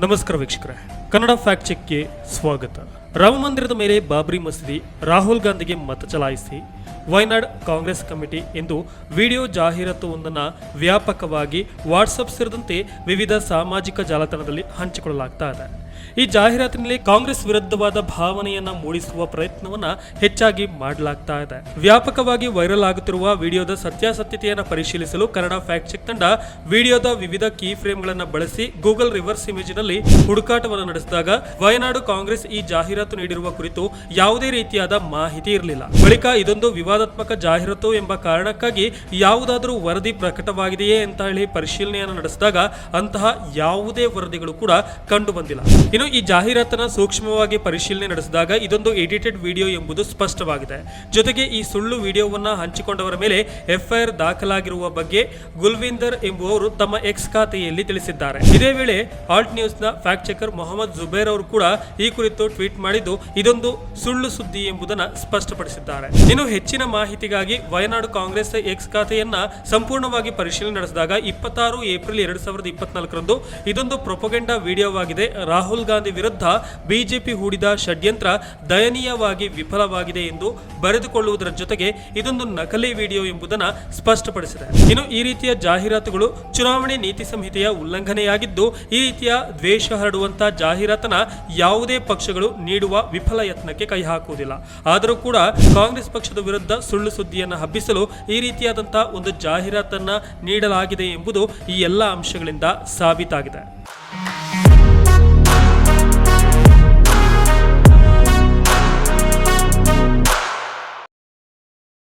ನಮಸ್ಕಾರ ವೀಕ್ಷಕರೇ ಕನ್ನಡ ಫ್ಯಾಕ್ಟ್ ಚೆಕ್ಗೆ ಸ್ವಾಗತ. ರಾಮ ಮಂದಿರದ ಮೇಲೆ ಬಾಬ್ರಿ ಮಸೀದಿ ರಾಹುಲ್ ಗಾಂಧಿಗೆ ಮತ ಚಲಾಯಿಸಿ ವೈನಾಡ್ ಕಾಂಗ್ರೆಸ್ ಕಮಿಟಿ ಎಂದು ವಿಡಿಯೋ ಜಾಹೀರಾತು ಒಂದನ್ನು ವ್ಯಾಪಕವಾಗಿ ವಾಟ್ಸಪ್ ಸೇರಿದಂತೆ ವಿವಿಧ ಸಾಮಾಜಿಕ ಜಾಲತಾಣದಲ್ಲಿ ಹಂಚಿಕೊಳ್ಳಲಾಗ್ತಾ ಇದೆ. ಈ ಜಾಹೀರಾತಿನಲ್ಲಿ ಕಾಂಗ್ರೆಸ್ ವಿರುದ್ಧವಾದ ಭಾವನೆಯನ್ನ ಮೂಡಿಸುವ ಪ್ರಯತ್ನವನ್ನ ಹೆಚ್ಚಾಗಿ ಮಾಡಲಾಗ್ತಾ ಇದೆ. ವ್ಯಾಪಕವಾಗಿ ವೈರಲ್ ಆಗುತ್ತಿರುವ ವಿಡಿಯೋದ ಸತ್ಯಾಸತ್ಯತೆಯನ್ನು ಪರಿಶೀಲಿಸಲು ಕನ್ನಡ ಫ್ಯಾಕ್ಟ್ ಚೆಕ್ ತಂಡ ವಿಡಿಯೋದ ವಿವಿಧ ಕೀ ಫ್ರೇಮ್ಗಳನ್ನು ಬಳಸಿ ಗೂಗಲ್ ರಿವರ್ಸ್ ಇಮೇಜ್ನಲ್ಲಿ ಹುಡುಕಾಟವನ್ನು ನಡೆಸಿದಾಗ ವಯನಾಡು ಕಾಂಗ್ರೆಸ್ ಈ ಜಾಹೀರಾತು ನೀಡಿರುವ ಕುರಿತು ಯಾವುದೇ ರೀತಿಯಾದ ಮಾಹಿತಿ ಇರಲಿಲ್ಲ. ಬಳಿಕ ಇದೊಂದು ವಿವಾದಾತ್ಮಕ ಜಾಹೀರಾತು ಎಂಬ ಕಾರಣಕ್ಕಾಗಿ ಯಾವುದಾದರೂ ವರದಿ ಪ್ರಕಟವಾಗಿದೆಯೇ ಅಂತ ಹೇಳಿ ಪರಿಶೀಲನೆಯನ್ನು ನಡೆಸಿದಾಗ ಅಂತಹ ಯಾವುದೇ ವರದಿಗಳು ಕೂಡ ಕಂಡು ಬಂದಿಲ್ಲ ಇನ್ನು ಈ ಜಾಹೀರಾತನ್ನ ಸೂಕ್ಷ್ಮವಾಗಿ ಪರಿಶೀಲನೆ ನಡೆಸಿದಾಗ ಇದೊಂದು ಎಡಿಟೆಡ್ ವಿಡಿಯೋ ಎಂಬುದು ಸ್ಪಷ್ಟವಾಗಿದೆ. ಜೊತೆಗೆ ಈ ಸುಳ್ಳು ವಿಡಿಯೋವನ್ನ ಹಂಚಿಕೊಂಡವರ ಮೇಲೆ ಎಫ್ಐಆರ್ ದಾಖಲಾಗಿರುವ ಬಗ್ಗೆ ಗುಲ್ವಿಂದರ್ ಎಂಬುವವರು ತಮ್ಮ ಎಕ್ಸ್ ಖಾತೆಯಲ್ಲಿ ತಿಳಿಸಿದ್ದಾರೆ. ಇದೇ ವೇಳೆ ಆಲ್ಟ್ ನ್ಯೂಸ್ನ ಫ್ಯಾಕ್ಟ್ ಚೆಕರ್ ಮೊಹಮ್ಮದ್ ಜುಬೇರ್ ಅವರು ಕೂಡ ಈ ಕುರಿತು ಟ್ವೀಟ್ ಮಾಡಿದ್ದು ಇದೊಂದು ಸುಳ್ಳು ಸುದ್ದಿ ಎಂಬುದನ್ನು ಸ್ಪಷ್ಟಪಡಿಸಿದ್ದಾರೆ. ಇನ್ನು ಹೆಚ್ಚಿನ ಮಾಹಿತಿಗಾಗಿ ವಯನಾಡು ಕಾಂಗ್ರೆಸ್ ಎಕ್ಸ್ ಖಾತೆಯನ್ನ ಸಂಪೂರ್ಣವಾಗಿ ಪರಿಶೀಲನೆ ನಡೆಸಿದಾಗ ಇಪ್ಪತ್ತಾರು ಏಪ್ರಿಲ್ ಎರಡ್ ಸಾವಿರದ ಇಪ್ಪತ್ನಾಲ್ಕರಂದು ಇದೊಂದು ಪ್ರೊಪಗೆಂಡಾ ವಿಡಿಯೋವಾಗಿದೆ. ರಾಹುಲ್ ಗಾಂಧಿ ವಿರುದ್ಧ ಬಿಜೆಪಿ ಹೂಡಿದ ಷಡ್ಯಂತ್ರ ದಯನೀಯವಾಗಿ ವಿಫಲವಾಗಿದೆ ಎಂದು ಬರೆದುಕೊಳ್ಳುವುದರ ಜೊತೆಗೆ ಇದೊಂದು ನಕಲಿ ವಿಡಿಯೋ ಎಂಬುದನ್ನು ಸ್ಪಷ್ಟಪಡಿಸಿದೆ. ಇನ್ನು ಈ ರೀತಿಯ ಜಾಹೀರಾತುಗಳು ಚುನಾವಣೆ ನೀತಿ ಸಂಹಿತೆಯ ಉಲ್ಲಂಘನೆಯಾಗಿದ್ದು ಈ ರೀತಿಯ ದ್ವೇಷ ಹರಡುವಂತಹ ಜಾಹೀರಾತನ ಯಾವುದೇ ಪಕ್ಷಗಳು ನೀಡುವ ವಿಫಲ ಯತ್ನಕ್ಕೆ ಕೈ ಹಾಕುವುದಿಲ್ಲ. ಆದರೂ ಕೂಡ ಕಾಂಗ್ರೆಸ್ ಪಕ್ಷದ ವಿರುದ್ಧ ಸುಳ್ಳು ಸುದ್ದಿಯನ್ನು ಹಬ್ಬಿಸಲು ಈ ರೀತಿಯಾದಂತಹ ಒಂದು ಜಾಹೀರಾತನ್ನ ನೀಡಲಾಗಿದೆ ಎಂಬುದು ಈ ಎಲ್ಲ ಅಂಶಗಳಿಂದ ಸಾಬೀತಾಗಿದೆ.